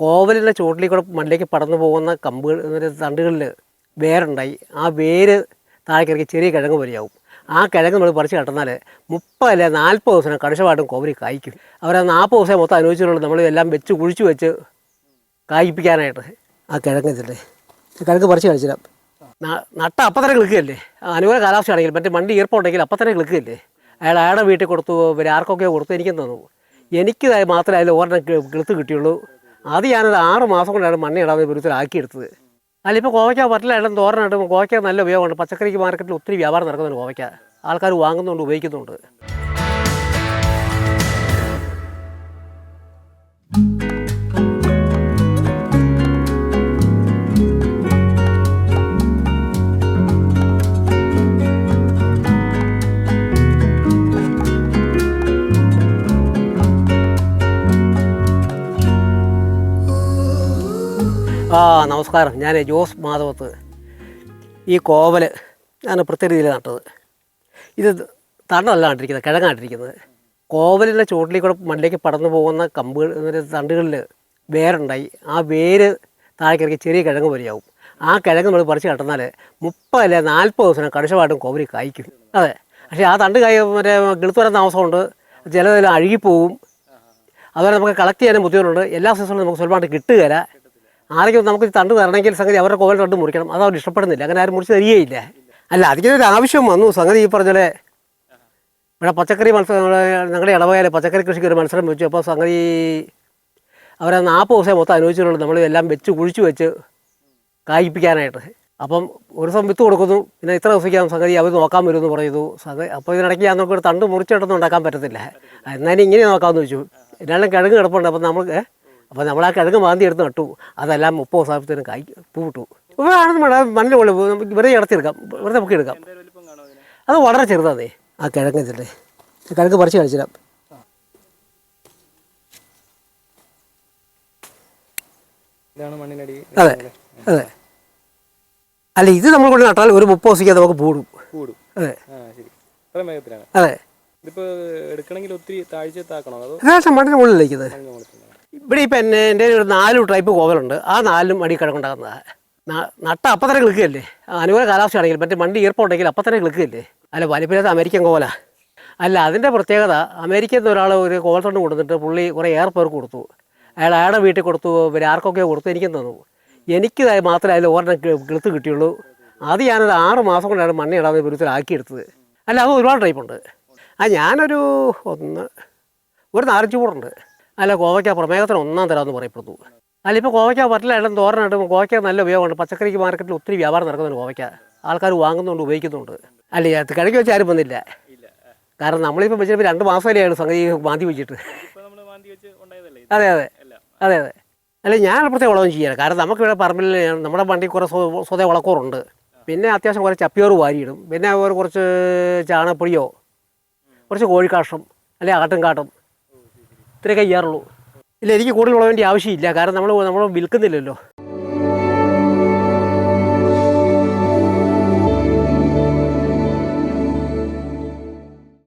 കോവലിന്റെ ചുവട്ടിൽ കൂടെ മണ്ണിലേക്ക് പടർന്നു പോകുന്ന കമ്പുകൾ തണ്ടുകളിൽ വേരുണ്ടായി. ആ വേര് താഴേക്കിറക്കി ചെറിയ കിഴങ്ങ് പോലെയാവും. ആ കിഴങ്ങ് നമ്മൾ പറിച്ച് കട്ടുന്നാൽ മുപ്പത് അല്ലെ നാൽപ്പത് ദിവസം കടുശമായിട്ടും കോവലി കായ്ക്കും. അവർ ആ നാൽപ്പത് ദിവസം മൊത്തം അനുഭവിച്ചിട്ടുള്ളൂ. നമ്മൾ എല്ലാം വെച്ച് കുഴിച്ച് വെച്ച് കായ്പ്പിക്കാനായിട്ട് ആ കിഴങ്ങ് ഇതില്ലേ കിഴങ്ങ് പറിച്ച് കഴിച്ചില്ല. നട്ട അപ്പം തന്നെ കിളിക്കുകയല്ലേ? അനുകൂല കാലാവസ്ഥയാണെങ്കിൽ മറ്റേ മണ്ടി ഈർപ്പമുണ്ടെങ്കിൽ അപ്പം തന്നെ കിളിക്കുകയല്ലേ? അയാൾ അയാളുടെ വീട്ടിൽ കൊടുത്തു പിന്നെ ആർക്കൊക്കെ കൊടുത്തു എനിക്കും തന്നു എനിക്ക് മാത്രമേ അതിൽ ഓരോ കിളുത്ത് കിട്ടിയുള്ളൂ. അത് ഞാനൊരു ആറ് മാസം കൊണ്ടാണ് മണ്ണി ഇടാതെ വിരുദ്ധത്തിലാക്കിയെടുത്തത് അല്ല ഇപ്പോൾ കോവയ്ക്ക പറ്റില്ല. ഇടം തോരനായിട്ട് കോവയ്ക്ക നല്ല ഉപയോഗമുണ്ട്. പച്ചക്കറിക്ക് മാർക്കറ്റിൽ ഒത്തിരി വ്യാപാരം നടക്കുന്നുണ്ട് കോവയ്ക്ക ആൾക്കാർ വാങ്ങുന്നുണ്ട് ഉപയോഗിക്കുന്നുണ്ട്. ആ നമസ്കാരം. ഞാൻ ജോസ് മാധവത്ത്. ഈ കോവൽ ഞാൻ പ്രത്യേക രീതിയിൽ നട്ടത്. ഇത് തണ്ടല്ല നട്ടിരിക്കുന്നത് കോവലിലെ കോവലിന്റെ ചുവട്ടിൽ കൂടെ മണ്ണിലേക്ക് പടർന്നു പോകുന്ന കമ്പുകൾ തണ്ടുകളിൽ വേരുണ്ടായി. ആ വേര് താഴേക്കിറക്കി ചെറിയ കിഴങ്ങ് പോലെയാവും. ആ കിഴങ്ങ് നമ്മൾ പറിച്ച് കട്ടുന്നാൽ മുപ്പതല്ല നാൽപ്പത് ദിവസം കടുശമായിട്ടും കോവലി കായ്ക്കും. അതെ. പക്ഷേ ആ തണ്ട് കായ മറ്റേ കിളുത്ത് വരാൻ താമസമുണ്ട്. ചിലതെല്ലാം അഴുകിപ്പോവും. അതുപോലെ നമുക്ക് കളക്ട് ചെയ്യാനും ബുദ്ധിമുട്ടുണ്ട്. എല്ലാ സീസണിലും നമുക്ക് സ്വല്പമായിട്ട് കിട്ടുകയില്ല. ആരെങ്കിലും നമുക്ക് തണ്ട് തരണമെങ്കിൽ സംഗതി അവരുടെ കോവൽ തണ്ട് മുറിക്കണം. അത് അവർ ഇഷ്ടപ്പെടുന്നില്ല. അങ്ങനെ ആരും മുറിച്ച് തരികയില്ല. അല്ല അതിനൊരു ആവശ്യം വന്നു. സംഗതി ഈ പറഞ്ഞ ഇവിടെ പച്ചക്കറി മത്സരം ഞങ്ങളുടെ ഇടവകയിലെ പച്ചക്കറി കൃഷിക്ക് ഒരു മത്സരം വെച്ചു. അപ്പോൾ സംഗതി അവരെ നാൽപ്പത് ദിവസം മൊത്തം അനുഭവിച്ചിട്ടുള്ളൂ നമ്മൾ എല്ലാം വെച്ച് കുഴിച്ചു വെച്ച് കായിപ്പിക്കാനായിട്ട്. അപ്പം ഒരു ദിവസം വിത്ത് കൊടുക്കുന്നു. പിന്നെ ഇത്ര ദിവസം സംഗതി അവർ നോക്കാൻ വരുമെന്ന് പറയുന്നു. സംഗതി അപ്പോൾ ഇതിനിടയ്ക്ക് ഞാൻ നമുക്ക് ഒരു തണ്ട് മുറിച്ചിട്ടൊന്നും ഉണ്ടാക്കാൻ പറ്റത്തില്ല. എന്നാലും ഇങ്ങനെ നോക്കാമെന്ന് വെച്ചു. എന്നാലും കിഴങ്ങ് കിടപ്പുണ്ട്. അപ്പം നമ്മൾ അപ്പോൾ നമ്മൾ ആ കിഴങ്ങ് മാന്തി എടുത്ത് നട്ടു. അതെല്ലാം മുപ്പത് ദിവസത്തിന് കായ് പൂവിട്ടു. ഇവിടെയാണ് വേണം മണ്ണിൽ നമുക്ക് വെറുതെ ഇടത്തിയെടുക്കാം വെറുതെ നമുക്ക് എടുക്കാം. അത് വളരെ ചെറുതാണേ ആ കിഴങ്ങ് ഇതിന്റെ കിഴങ്ങ് പറിച്ച് കഴിച്ചിടാം. അതെ അതെ. അല്ല ഇത് നമ്മൾ കൊണ്ട് നട്ടാൽ ഒരു മുപ്പത് ദിവസിക്കാതെ നമുക്ക് പൂടും അതെ. അതെ. ഇതിപ്പോ എടുക്കണമെങ്കിൽ ഒത്തിരി താഴ്ചത്താക്കണോ അതോ മണ്ണിന് ഇവിടെ ഇപ്പം എന്നെ എന്റെ ഒരു നാല് ടൈപ്പ് കോവലുണ്ട്. ആ നാലും അടി കിഴക്കുണ്ടാകുന്നതാണ് നട്ട അപ്പം തന്നെ കിളിക്കുകയല്ലേ? അനുകൂല കാലാവസ്ഥ ആണെങ്കിൽ മറ്റേ മണ്ടി ഈർപ്പമുണ്ടെങ്കിൽ അപ്പം തന്നെ കിളിക്കുകയല്ലേ? അല്ല വലിപ്പില്ലാത്ത അമേരിക്കൻ കോവല. അല്ല അതിന്റെ പ്രത്യേകത അമേരിക്കയിൽ നിന്ന് ഒരാൾ ഒരു കോവൽ തൊണ്ട് കൊടുത്തിട്ട് പുള്ളി കുറേ ഏറെ പേർക്ക് കൊടുത്തു. അയാൾ അയാളുടെ വീട്ടിൽ കൊടുത്തു പിന്നെ ആർക്കൊക്കെ കൊടുത്തു എനിക്കും തന്നു. എനിക്ക് മാത്രമേ അതിൽ കി- കിളുത്ത് കിട്ടിയുള്ളൂ. അത് ഞാനൊരു ആറ് മാസം കൊണ്ടാണ് മണ്ണിടാതെ ഇടാതെ വിരുദ്ധത്തിലാക്കിയെടുത്തത് അല്ല അത് ഒരുപാട് ടൈപ്പുണ്ട്. ആ ഞാനൊരു ഒന്ന് ഒരു നാലഞ്ച് കൂടുണ്ട് അല്ല കോവയ്ക്ക പ്രമേഹത്തിന് ഒന്നാം തരാമെന്ന് പറയപ്പെടുന്നു. അല്ല ഇപ്പോൾ കോവയ്ക്ക പറ്റില്ല ഇടം തോരനായിട്ട് കോവയ്ക്ക നല്ല ഉപയോഗമുണ്ട് പച്ചക്കറിക്ക് മാർക്കറ്റിൽ ഒത്തിരി വ്യാപാരം നടക്കുന്നുണ്ട് കോവയ്ക്ക. ആൾക്കാർ വാങ്ങുന്നുണ്ട് ഉപയോഗിക്കുന്നുണ്ട്. അല്ല കിഴക്ക് വെച്ച് ആരും വന്നില്ല. കാരണം നമ്മളിപ്പോൾ വെച്ചിട്ട് രണ്ട് മാസമല്ലെയാണ് സംഗതി മാന്തി വെച്ചിട്ട്. അതെ അതെ. എല്ലാം. അതെ അതെ. അല്ല ഞാൻ പ്രത്യേക വളവും ചെയ്യാറ്. കാരണം നമുക്ക് ഇവിടെ പറമ്പിൽ നമ്മുടെ വണ്ടി കുറേ സ്വ- സ്വതേ വളക്കൂറുണ്ട്. പിന്നെ അത്യാവശ്യം കുറേ ചപ്പിയോറ് വാരിയിടും. പിന്നെ അവർ കുറച്ച് ചാണകപ്പൊടിയോ കുറച്ച് കോഴിക്കാഷ്ടം അല്ലെ ആട്ടുംകാട്ടം ഇത്രയൊക്കെ ചെയ്യാറുള്ളൂ. ഇല്ല എനിക്ക് കൂടുതൽ വേണ്ടി ആവശ്യമില്ല. കാരണം നമ്മൾ നമ്മൾ വിൽക്കുന്നില്ലല്ലോ.